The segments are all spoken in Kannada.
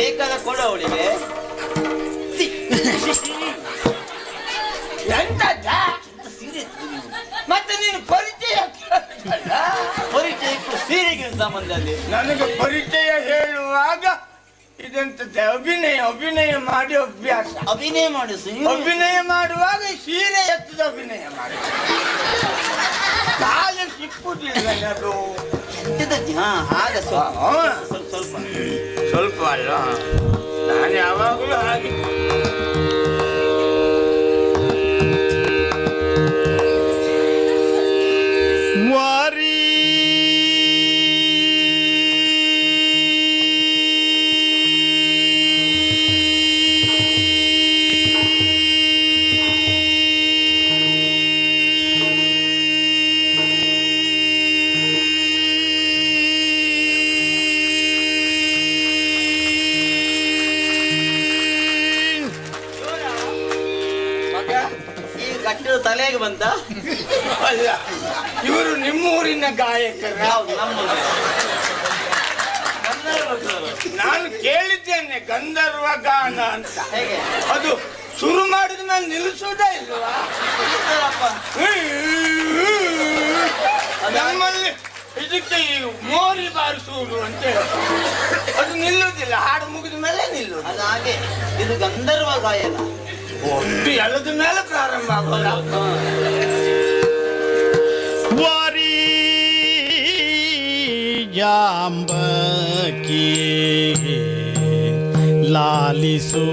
ಬೇಕಾದ ಕೊಡು ಅವಳಿಗೆ. ಎಂತ ಸೀರೆ ಮತ್ತೆ ನೀನು ಪರಿಚಯ ಪರಿಚಯ ಪರಿಚಯಕ್ಕೂ ಸೀರೆಗೆ ಸಂಬಂಧದಲ್ಲಿ. ಸಂಬಂಧ ನನಗೆ ಪರಿಚಯ ಹೇಳುವಾಗ ಇದಂತದೆ ಅಭಿನಯ ಅಭಿನಯ ಮಾಡಿ ಅಭ್ಯಾಸ. ಅಭಿನಯ ಮಾಡು ಅಭಿನಯ ಮಾಡುವಾಗ ಸೀರೆ ಎತ್ತದ ಅಭಿನಯ ಮಾಡಿ. ಕಾಲು ಸಿಕ್ಕುದಿಲ್ಲ ಅದು ಹಾಗೆ ಸ್ವಲ್ಪ ಸ್ವಲ್ಪ. ಸ್ವಲ್ಪ ಅಲ್ಲ. ನಾನು ಯಾವಾಗಲೂ ಹಾಗೆ. ಈ ಕಟ್ಟಿದ ತಲೆಗೆ ಬಂತ ಅಲ್ಲ ಇವರು ನಿಮ್ಮೂರಿನ ಗಾಯಕರ. ನಮ್ಮ ನಾನು ಕೇಳಿದ್ದೇನೆ ಗಂಧರ್ವ ಗಾನ ಅಂತ. ಹೇಗೆ? ಅದು ಶುರು ಮಾಡಿದ ಮೇಲೆ ನಿಲ್ಲಿಸೋದೇ ಇಲ್ವಾ. ನಮ್ಮಲ್ಲಿ ಇದಕ್ಕೆ ಈ ಮೋರಿ ಬಾರಿಸುವುದು ಅಂತ ಹೇಳಿ. ಅದು ನಿಲ್ಲುವುದಿಲ್ಲ ಹಾಡು ಮುಗಿದ ಮೇಲೆ ನಿಲ್ಲುವುದು. ಅದು ಹಾಗೆ ಇದು ಗಂಧರ್ವ ಗಾಯನ. ஒட்டி அல்லது மேல பிராரம்பம் வாரி ஜாம்பக்கி லாலிசூ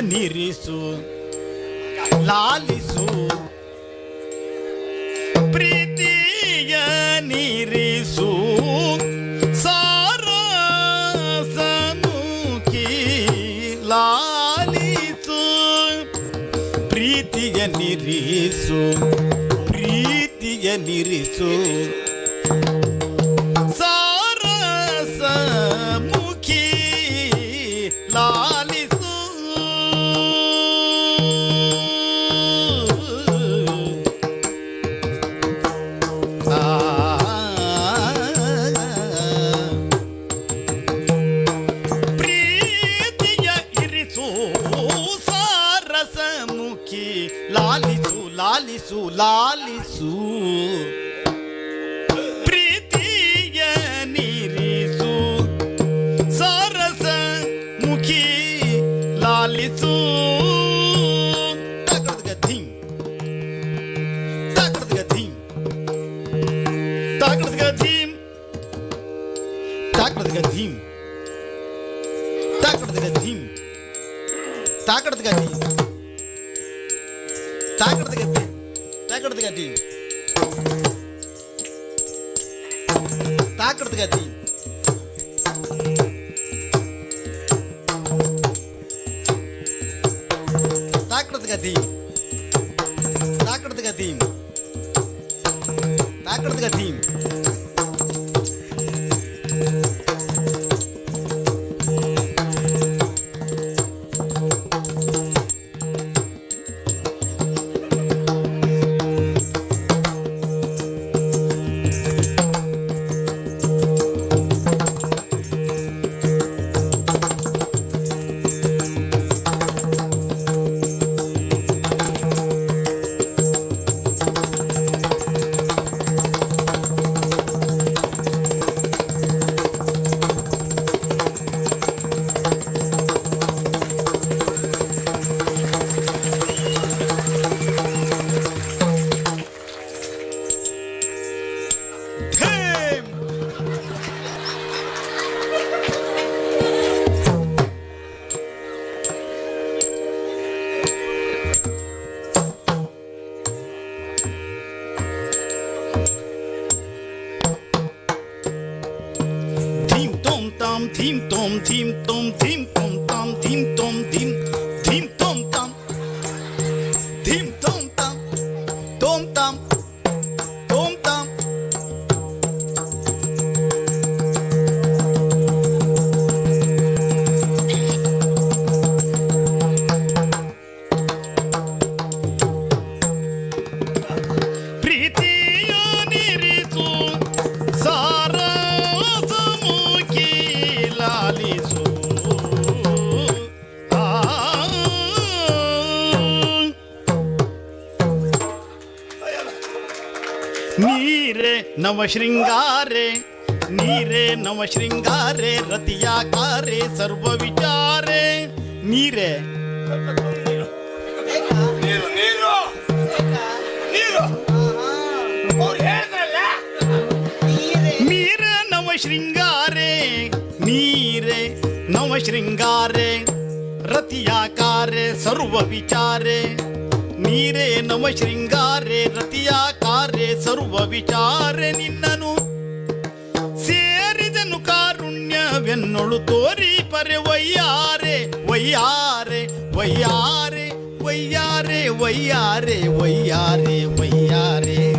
ನಿರಿಸು ಲಾಲಿಸು. ಪ್ರೀತಿಯ ನಿರಿಸು ಸಾರಸಮುಖಿ ಲಾಲಿಸು. ಪ್ರೀತಿಯ ನಿರಿಸು ಪ್ರೀತಿಯ ನಿರಿಸು. লাল सत गति ताकृत गति ताकृत गति ताकृत गति tim tom tim ನೀರೆ ನವ ಶೃಂಗಾರೆ ನೀರೆ ನವ ಶೃಂಗಾರೆ ರತಿಯಾಕಾರೆ ಸರ್ವ ವಿಚಾರೆ. ನೀರೆ. ನೀರೆ ನವ ಶೃಂಗಾರೆ ನೀರೆ ನವ ಶೃಂಗಾರೆ ರತಿಯಾಕಾರೆ ಸರ್ವ ವಿಚಾರೆ. ನೀರೇ ನವ ಶೃಂಗಾರೆ ರತಿಯಾಕಾರೆ. ಸಾರೆ ಸರ್ವ ವಿಚಾರೆ ನಿನ್ನನು. ಸೇರಿದನು ಕಾರುಣ್ಯವೆನ್ನೊಳು ತೋರಿ ಪರೆ ವಯ್ಯಾರೆ ವಯ್ಯಾರೆ ವಯ್ಯಾರೆ ವಯ್ಯಾರೆ ವಯ್ಯಾರೆ ವಯ್ಯಾರೆ ವಯ್ಯಾರೆ.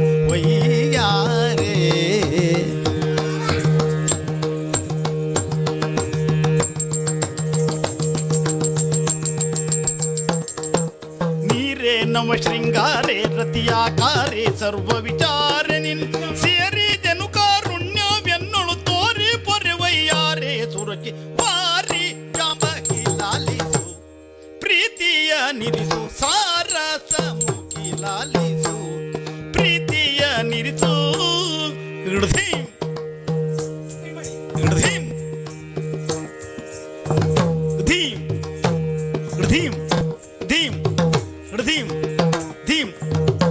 ಸರ್ವಶೃಂಗಾರೆ ರತಿಯಾಕಾರೆ ಸರ್ವ ವಿಚಾರೆ ನಿನ್ ಸೇರಿ ಜನು ಕಾರುಣ್ಯವೆನ್ನೊಳು ತೋರಿ ಪೊರೆವಯ್ಯಾರೆ. ಸುರಕಿ ಬಾರಿ ಜಾಂಬಕಿ ಲಾಲಿಸು ಪ್ರೀತಿಯ ನಿಲ್ಲಿಸು ಸಾ Team.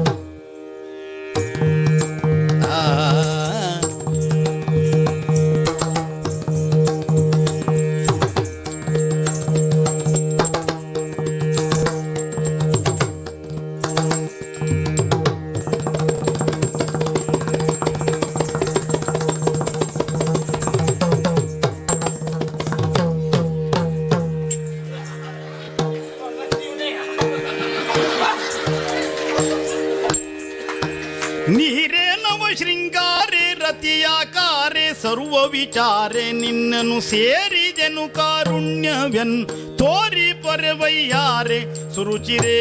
ವಿಚಾರೆ ನಿನ್ನನು ಸೇರಿದೆನು ಕಾರುಣ್ಯವೆನ್ ತೋರಿ ಪರವಯ್ಯಾರೆ ಸುರುಚಿರೇ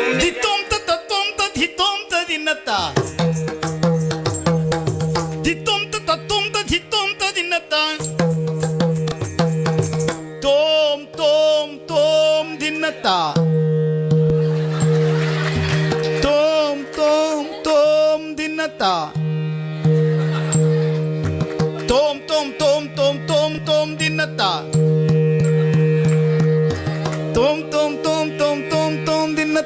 ಸ್ವಲ್ಪ ಸುಮ್ಮನೆ ಧಿತ್ತೋಂತ ತತ್ತೋಂತ ಧಿತ್ತೋಂತ ದಿನ್ನತ್ತ ಧಿತ್ತೋಂತ ತತ್ತೋಂತ ಧಿತ್ತೋಂತ ದಿನ್ನತ್ತ ತೋಂ ತೋಂ ತೋಂ ದಿನ್ನತ್ತ. ತೋಂ ತೋಂ ತೋಂ ದಿನ್ನತ್ತ. ತೋಂ ತೋಂ ತೋಂ ತೋಂ ತೋಂ ತೋಂ ದಿನ್ನತ್ತ.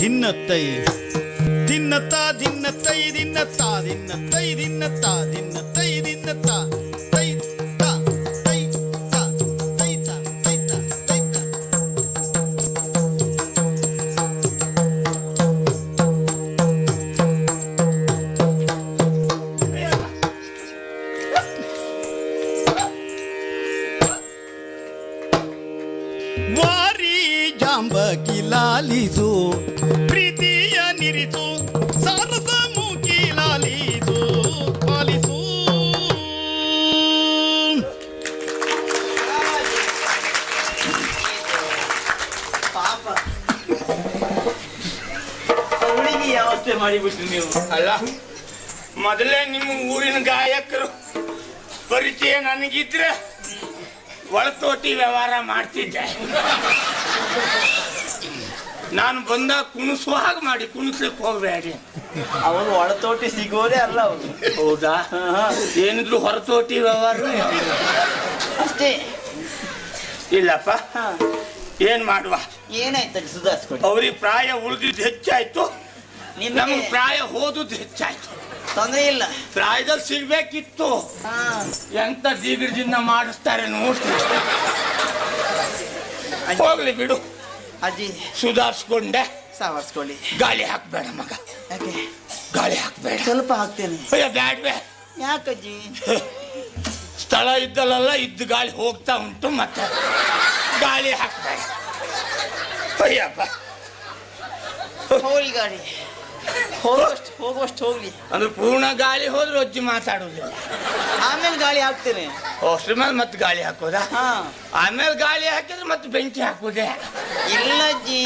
தின்னத்தை. தின்னத்தா தின்னத்தை தின்னத்தா தின்னத்தை தின்னத்தா தின்னத்தை தின்னத்தா. वारी जांब की लाली सो ನಿರಿಸು ಸಾರಸ ಮೂಕಿ ಲಾಲಿಸು ಪಾಲಿಸು ಪಾಪ. ಹುಡುಗಿ ಅವಸ್ಥೆ ಮಾಡಿಬಿಟ್ರಿ ನೀವು? ಅಲ್ಲ ಮೊದಲೇ ನಿಮ್ಮ ಊರಿನ ಗಾಯಕರು ಪರಿಚಯ ನನಗಿದ್ರೆ ಒಳತೋಟಿ ವ್ಯವಹಾರ ಮಾಡ್ತಿದ್ದೆ. ನಾನು ಬಂದ ಕುಣಿಸುವ ಹಾಗೆ ಮಾಡಿ ಕುಣಿಸ್ಲಿಕ್ಕೆ ಹೋಗ್ಬೇಡಿ. ಅವನು ಒಳತೋಟಿ ಸಿಗೋದೇ ಅಲ್ಲ ಅವನು. ಹೌದಾ? ಏನಿದ್ರು ಹೊರತೋಟಿ ವ್ಯವಹಾರ? ಅಷ್ಟೇ. ಇಲ್ಲಪ್ಪ. ಏನ್ ಮಾಡುವ? ಏನಾಯ್ತು ಸುಧಾರಿಸ್ಕೊಡಿ ಅವ್ರಿಗೆ ಪ್ರಾಯ ಉಳಿದಿದ್ದು ಹೆಚ್ಚಾಯ್ತು. ನಿಮಗೆ ಪ್ರಾಯ ಹೋದದ್ದು ಹೆಚ್ಚಾಯ್ತು. ತೊಂದ್ರೆ ಇಲ್ಲ. ಪ್ರಾಯದಲ್ಲಿ ಸಿಗ್ಬೇಕಿತ್ತು. ಹಾ. ಎಂತ ದೀಗ್ರದಿಂದ ಮಾಡಿಸ್ತಾರೆ ನೋಡ್ತೀನಿ ಹೋಗ್ಲಿ ಬಿಡು. ಅಜ್ಜಿ ಸುಧಾರಿಸ್ಕೊಂಡೆ. ಸಾವರ್ಸ್ಕೊಳ್ಳಿ. ಗಾಳಿ ಹಾಕ್ಬೇಡ ಮಗ. ಯಾಕೆ? ಗಾಳಿ ಹಾಕ್ಬೇಡ. ಸ್ವಲ್ಪ ಹಾಕ್ತೇನೆ. ಅಯ್ಯ ಬ್ಯಾಡ್ವೆ. ಯಾಕಜ್ಜಿ? ಸ್ಥಳ ಇದ್ದಲ್ಲ ಇದ್ದ ಗಾಳಿ ಹೋಗ್ತಾ ಉಂಟು ಮತ್ತೆ. ಗಾಳಿ ಹಾಕ್ಬೇಡ. ಅಯ್ಯಪ್ಪ. ಗಾಡಿ ಹೋಗುವಷ್ಟು ಹೋಗುವಷ್ಟು ಹೋಗ್ಲಿ. ಅಂದ್ರೆ ಪೂರ್ಣ ಗಾಳಿ ಹೋದ್ರೆ ಅಜ್ಜಿ ಮಾತಾಡೋದಿಲ್ಲ ಆಮೇಲೆ ಗಾಳಿ ಹಾಕ್ತೇನೆ. ಅಷ್ಟ್ರ ಮೇಲೆ ಮತ್ತೆ ಗಾಳಿ ಹಾಕೋದಾ? ಹಾ. ಆಮೇಲೆ ಗಾಳಿ ಹಾಕಿದ್ರೆ ಮತ್ತೆ ಬೆಂಕಿ ಹಾಕೋದೆ? ಇಲ್ಲ ಅಜ್ಜಿ